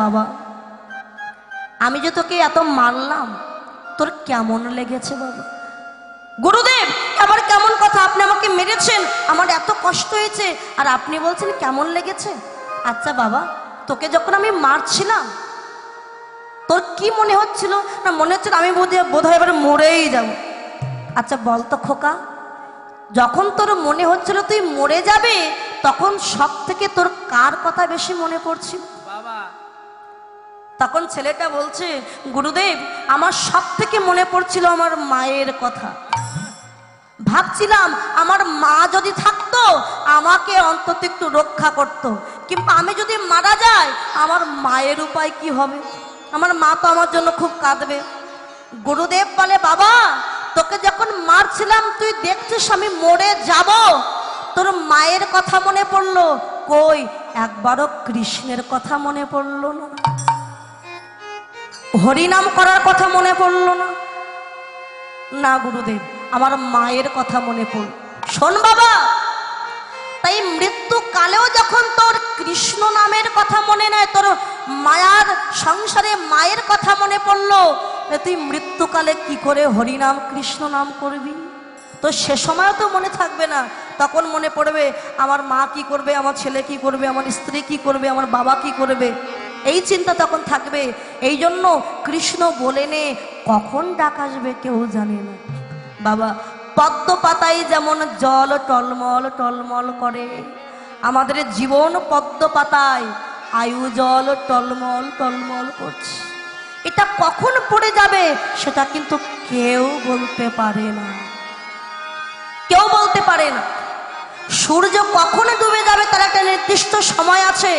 বাবা। আমি যে তোকে এত মারলাম, তোর কেমন লেগেছে বাবা? গুরুদেব আবার কেমন কথা? আপনি আমাকে মেরেছেন, আমার এত কষ্ট হয়েছে। আর আপনি বলছেন কেমন লেগেছে? আচ্ছা বাবা, তোকে যখন আমি মারছিলাম, তোর কি মনে হচ্ছিল? না, মনে হচ্ছিল আমি বোধ হয় এবার মরেই যাব। আচ্ছা বল তো খোকা, যখন তোর মনে হচ্ছিল তুই মরে যাবে, তখন সব থেকে তোর কার কথা বেশি মনে পড়ছিল? তখন ছেলেটা বলছে, গুরুদেব, আমার সব থেকে মনে পড়ছিল আমার মায়ের কথা। ভাবছিলাম আমার মা যদি থাকতো, আমাকে অন্তত একটু রক্ষা করত। কিন্তু আমি যদি মারা যাই, আমার মায়ের উপায় কি হবে? আমার মা তো আমার জন্য খুব কাঁদবে। গুরুদেব বলে, বাবা, তোকে যখন মারছিলাম, তুই দেখছিস আমি মরে যাব। তোর মায়ের কথা মনে পড়ল? কই, একবারও কৃষ্ণের কথা মনে পড়ল না? হরিনাম করার কথা মনে পড়ল না? না, গুরুদেব, আমার মায়ের কথা মনে পড়ল। শোন বাবা, তাই মৃত্যু কালেও যখন তোর কৃষ্ণ নামের কথা মনে নেয় তোর মায়ার সংসারে মায়ের কথা মনে পড়ল তুই মৃত্যুকালে কি করে হরিনাম, কৃষ্ণ নাম করবি? তো সে সময়ও তো মনে থাকবে না। তখন মনে পড়বে, আমার মা কি করবে, আমার ছেলে কি করবে, আমার স্ত্রী কি করবে, আমার বাবা কি করবে? এই চিন্তা তখন থাকবে। এই জন্য কৃষ্ণ বলে নে কখন ডাক আসবে কেউ জানে না। বাবা পদ্ম পাতায় যেমন জল টলমল টলমল করে, আমাদের জীবন পদ্ম পাতায় আয়ু জল টলমল টলমল করছে। এটা কখন পড়ে যাবে সেটা কিন্তু কেউ বলতে পারে না। কেউ বলতে পারে না। সূর্য কখন ডুবে যাবে তার একটা নির্দিষ্ট সময় আছে।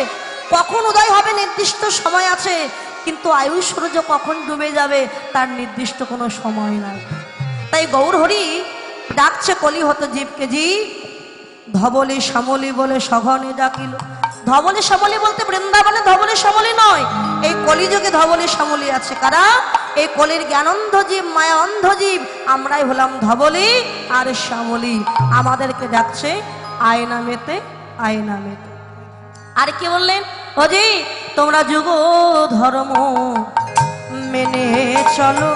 কখন উদয় হবে নির্দিষ্ট সময় আছে, কিন্তু আয়ু সূর্য কখন ডুবে যাবে তার নির্দিষ্ট কোনো সময় নাই। তাই গৌর হরি ডাকছে কলি হতো জীবকে জীব ধবলি শ্যামলি বলে সঘনে ডাকিল। ধবলি শ্যামলি বলতে বৃন্দাবনে ধবলি শ্যামলি নয়, এই কলিযুগে ধবলি শ্যামলি আছে। কারা? এই কলির জ্ঞানন্ধ জীব মায়া অন্ধ জীব, আমরাই হলাম ধবলি আর শ্যামলি। আমাদেরকে ডাকছে আয়না মেতে আয়না মেতে আর কি বললেন? অজি তোমরা যুগ ধর্ম মেনে চলো।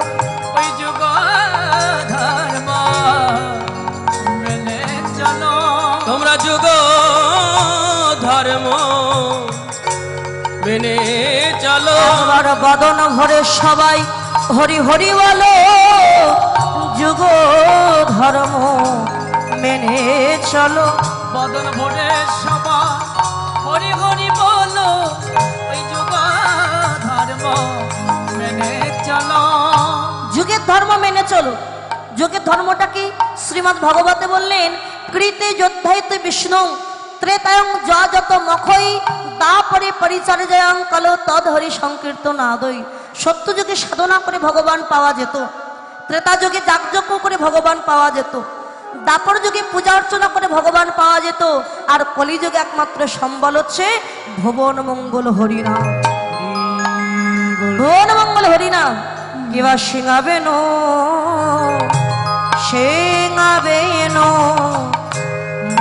ওই যুগ ধর্ম মেনে চলো। তোমরা যুগ ধর্ম মেনে চলো। আমার বদন ভরে সবাই হরি হরি বলো। যুগ ধর্ম মেনে চলো। বদন ভরে সবাই ধর্ম মেনে চলো। যুগের ধর্মটা কি? শ্রীমৎ ভগবতে বললেন, কৃতে যোদ্ধাইতে বিষ্ণু, ত্রেতায়ং যত মখই তাপরে পরিচর্যায়ং কলো তদ হরি সংকীর্তন সত্য যুগে সাধনা করে ভগবান পাওয়া যেত। ত্রেতা যুগে যাগযজ্ঞ করে ভগবান পাওয়া যেত। দাপর যুগে পূজা অর্চনা করে ভগবান পাওয়া যেত। আর কলিযুগে একমাত্র সম্বল হচ্ছে ভুবন মঙ্গল হরিনাম। ভুবন মঙ্গল হরিনাম। কিবা সিঙাবেন সিঙাবেন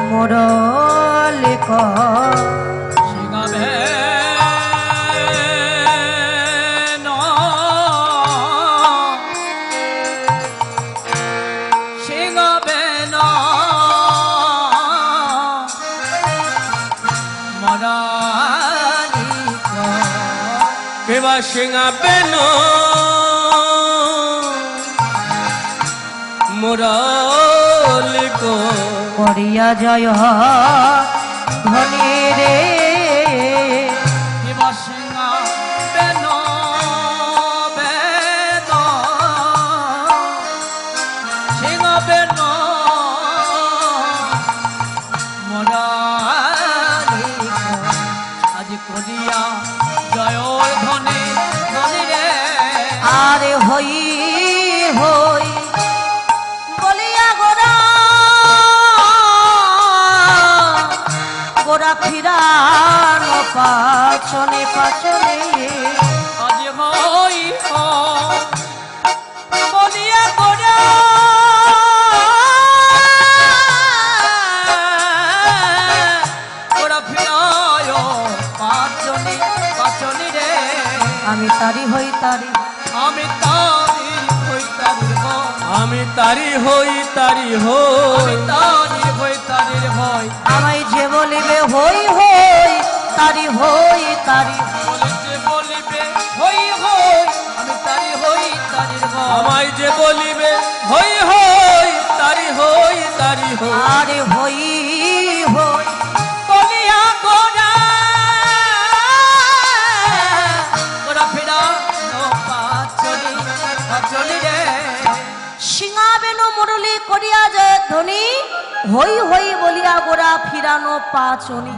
মোরলিক শিগাবে শিগাবে কেবা সিঙাবে মুরলিক করিয়া জয় ধনী পাছনে পাছনে আজ হই হই বলিয়া করা ওরা ফিরায় পাচনি পাচনি রে। আমি তারি হই তারি। আমি তারি হই হই আমি তারি হই তারি হই। আমি তারি হই তারির হই আমায় যে বলিবে হই তারি হই তারি বলেছে বলিবে হই হই আমি তারি হই তারির আমায় যে বলিবে হই হই তারি হই তারি হই। আরে হই হই। বলিয়া গোরা গোরা ফেরা নো পাচলি পাচলি রে। সিঙাবেনু মুরলি করিয়া জয় ধ্বনি হই হই বলিয়া গোরা ফিরানো পাচনি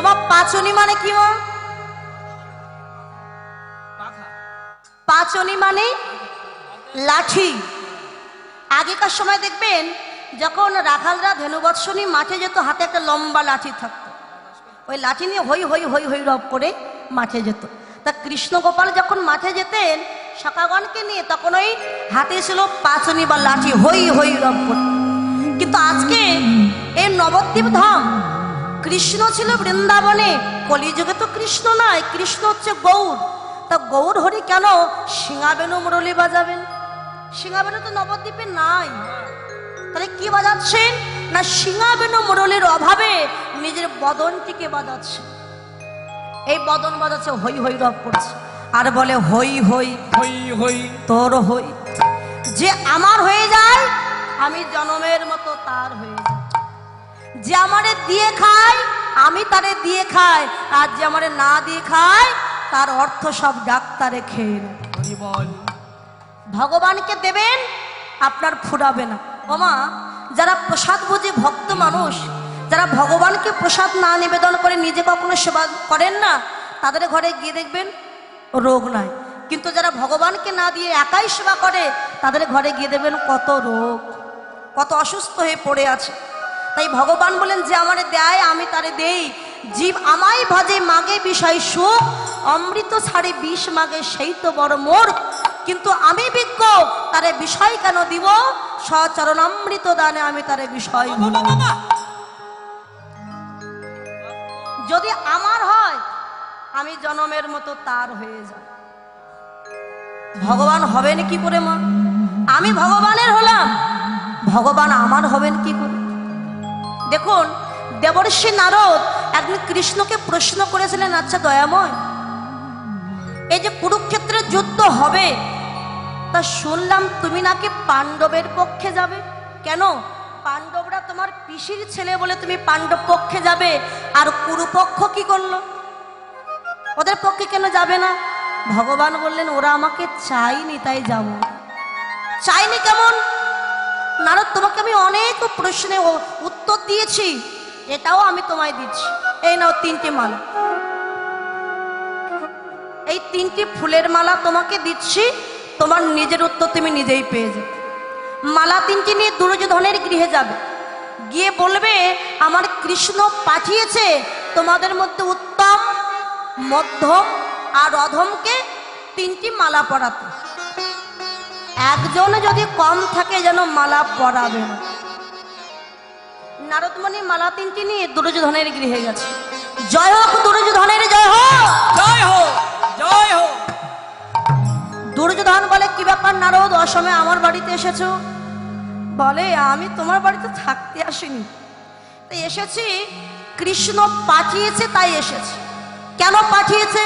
আমার পাচনি মানে কি মা? পাচনি মানে লাঠি। আগেকার সময় দেখবেন, যখন রাখালরা ধেনুবৎসনী মাঠে যেত, হাতে একটা লম্বা লাঠি থাকতো। ওই লাঠি নিয়ে হই হই হই হই, রব করে মাঠে যেত। তা কৃষ্ণ গোপাল যখন মাঠে যেতেন সকাগণকে নিয়ে তখন ওই হাতে ছিল পাচনি বা লাঠি, হই হই, রব করে। কিন্তু আজকে এই নবদ্বীপ ধাম কৃষ্ণ ছিল বৃন্দাবনে কলিযুগে তো কৃষ্ণ নয় কৃষ্ণ হচ্ছে গৌর। তা গৌর হরি কেন সিঙাবেনু মুরলি বাজাবেন? সিঙাবেনু তো নবদ্বীপে নাই। তাহলে কি বাজাচ্ছেন না সিঙাবেনু মুরলির অভাবে নিজের বদনটিকে বাজাচ্ছে। এই বদন বাজাচ্ছে হই হই রব করছে। আর বলে হই হই হই হই তোর হই যে আমার হয়ে যায় আমি জনমের মতো তার হয়ে যাই। যে আমারে দিয়ে খায় আমি তারে দিয়ে খাই আর যে আমারে না দিয়ে খায় তার অর্থ সব ডাক্তারে খেয়ে ভগবানকে দেবেন আপনার ফুরাবে না। ওমা যারা প্রসাদ বুঝে ভক্ত মানুষ যারা ভগবানকে প্রসাদ না নিবেদন করে নিজে কখনো সেবা করেন না তাদের ঘরে গিয়ে দেখবেন রোগ নাই। কিন্তু যারা ভগবানকে না দিয়ে একাই সেবা করে তাদের ঘরে গিয়ে দেবেন কত রোগ কত অসুস্থ হয়ে পড়ে আছে। তাই ভগবান বলেন যে আমারে দেয় আমি তারে দেই। জীব আমায় ভাজে মাগে বিষয় সুখ। অমৃত ছাড়ে বিষ মাগে সেই তো বড় মোর। কিন্তু আমি বিজ্ঞ তারে বিষয় কেন দিব? সচরণ অমৃত দানে আমি তারে বিষয় যদি আমার হয় আমি জনমের মতো তার হয়ে যাব। ভগবান হবেন কি করে মা? আমি ভগবানের হলাম ভগবান আমার হবেন কি করে? দেখুন, দেবর্ষি নারদ একদিন কৃষ্ণকে প্রশ্ন করেছিলেন আচ্ছা দয়াময়, এই যে কুরুক্ষেত্রের যুদ্ধ হবে, তা শুনলাম তুমি নাকি পাণ্ডবের পক্ষে যাবে? কেন? পাণ্ডবরা তোমার পিসির ছেলে বলে তুমি পাণ্ডব পক্ষে যাবে, আর কুরুপক্ষ কি করল? ওদের পক্ষে কেন যাবে না? ভগবান বললেন, ওরা আমাকে চাইনি তাই যাব। চাইনি কেমন? নারদ আমি অনেক প্রশ্নে উত্তর দিয়েছি। এটাও আমি তোমায় দিচ্ছি। এই নাও তিনটি মালা। এই তিনটি ফুলের মালা তোমাকে দিচ্ছি, তোমার নিজের উত্তর তুমি নিজেই পেয়ে যাবে। মালা তিনটি নিয়ে দুর্যোধনের গৃহে যাবে। গিয়ে বলবে, আমার কৃষ্ণ পাঠিয়েছে তোমাদের মধ্যে উত্তম, মধ্যম আর অধমকে তিনটি মালা পরাতে। একজন যদি কম থাকে যেন মালা পরাবে। না নারদমণি মালা তিনটি নিয়ে দুর্যোধনের গৃহে গেছে। জয় হোক দুর্যোধনের জয় হোক! জয় হো জয় হো দুর্যোধন বলে কি ব্যাপার নারদ অসময়ে আমার বাড়িতে এসেছ? বলে আমি তোমার বাড়িতে থাকতে আসিনি। তো এসেছি কৃষ্ণ পাঠিয়েছে তাই এসেছি। কেন পাঠিয়েছে?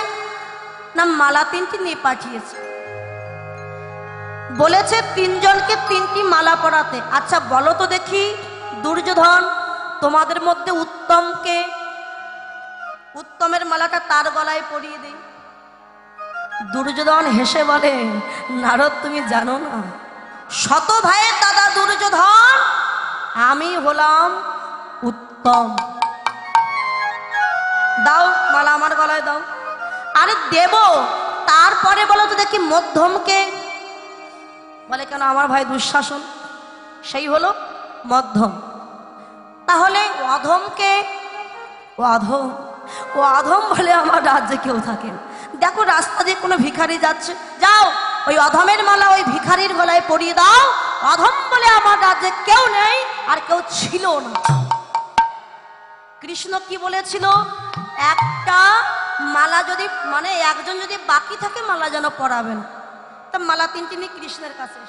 না মালা তিনটি নিয়ে পাঠিয়েছে। বলেছে তিনজনকে তিনটি মালা পরাতে। আচ্ছা বলো তো দেখি, দুর্যোধন, তোমাদের মধ্যে উত্তমকে, উত্তমের মালাটা তার গলায় পরিয়ে দিই। দুর্যোধন হেসে বলে, নারদ, তুমি জানো না শত ভাইয়ের দাদা দুর্যোধন, আমি হলাম উত্তম। দাও মালা আমার গলায়, দাও। আরে দেব, তারপরে বলো তো দেখি মধ্যমকে বলে, কেন আমার ভাই দুঃশাসন? সেই হলো মধ্যম। তাহলে অধমকে, অধম ও অধম বলে আমার রাজ্যে কেউ থাকে না। দেখো, রাস্তা দিয়ে কোনো ভিখারি যাচ্ছে, যাও, ওই অধমের মালা ওই ভিখারির গলায় পরিয়ে দাও। অধম বলে আমার রাজ্যে কেউ নেই, আর কেউ ছিল না। কৃষ্ণ কি বলেছিল? একটা মালা যদি মানে একজন যদি বাকি থাকে, মালা যেন পরাবেন। তা মালা তিনটি নিয়ে কৃষ্ণের কাছে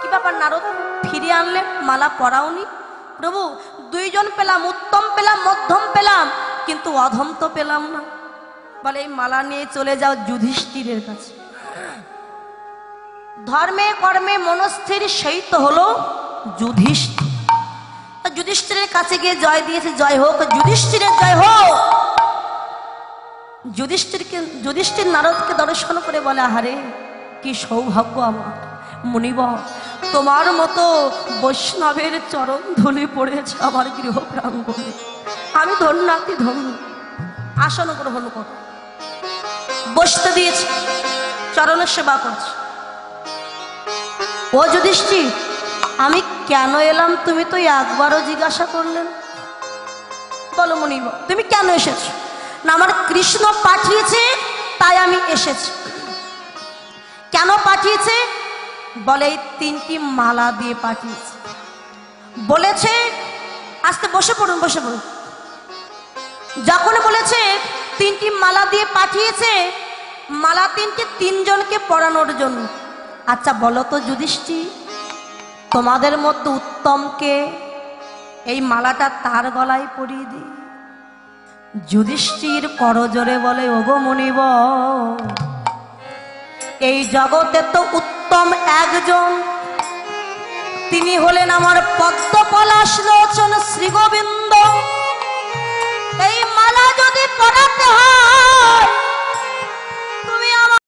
কি ব্যাপার নারদ? ফিরিয়ে আনলে মালা পরাওনি? প্রভু, দুইজন পেলাম, উত্তম পেলাম, মধ্যম পেলাম, কিন্তু অধম তো পেলাম না। বলে, এই মালা নিয়ে চলে যাও যুধিষ্ঠিরের কাছে। ধর্মে, কর্মে, মনস্থির, সেই তো হলো যুধিষ্ঠির। যুধিষ্ঠিরের কাছে গিয়ে জয় দিয়েছে, জয় হোক, যুধিষ্ঠিরের জয় হোক। যুধিষ্ঠিরকে যুধিষ্ঠির নারদকে দর্শন করে বলে, আহারে, কি সৌভাগ্য আমার। মুনিব তোমার মতো বৈষ্ণবের চরণ ধুলি পড়েছে আমার গৃহ প্রাঙ্গণে আমি ধন্যাতি ধন্য আসন গ্রহণ কর। বসতে দিয়েছি চরণের সেবা করছি। ও যুধিষ্ঠির, আমি কেন এলাম? তুমি তো একবারও জিজ্ঞাসা করলেন বলো মনিব তুমি কেন এসেছ? না আমার কৃষ্ণ পাঠিয়েছে, তাই আমি এসেছি। কেন পাঠিয়েছে? বলে তিনটি মালা দিয়ে পাঠিয়েছে। বলেছে, আস্তে বসে পড়ুন বসে পড়ুন। যখন বলেছে, তিনটি মালা দিয়ে পাঠিয়েছে, মালা তিনটি তিনজনকে পড়ানোর জন্য। আচ্ছা বলো তো, যুধিষ্ঠি, তোমাদের মধ্যে উত্তমকে এই মালাটা তার গলায় পরিয়ে দিই। যুধিষ্ঠির করজোরে বলে, ওগো মনিব, এই জগতে তো উত্তম একজন। তিনি হলেন আমার পদ্ম পলাশ লোচন শ্রীগোবিন্দ। এই মালা যদি পড়াতে হয়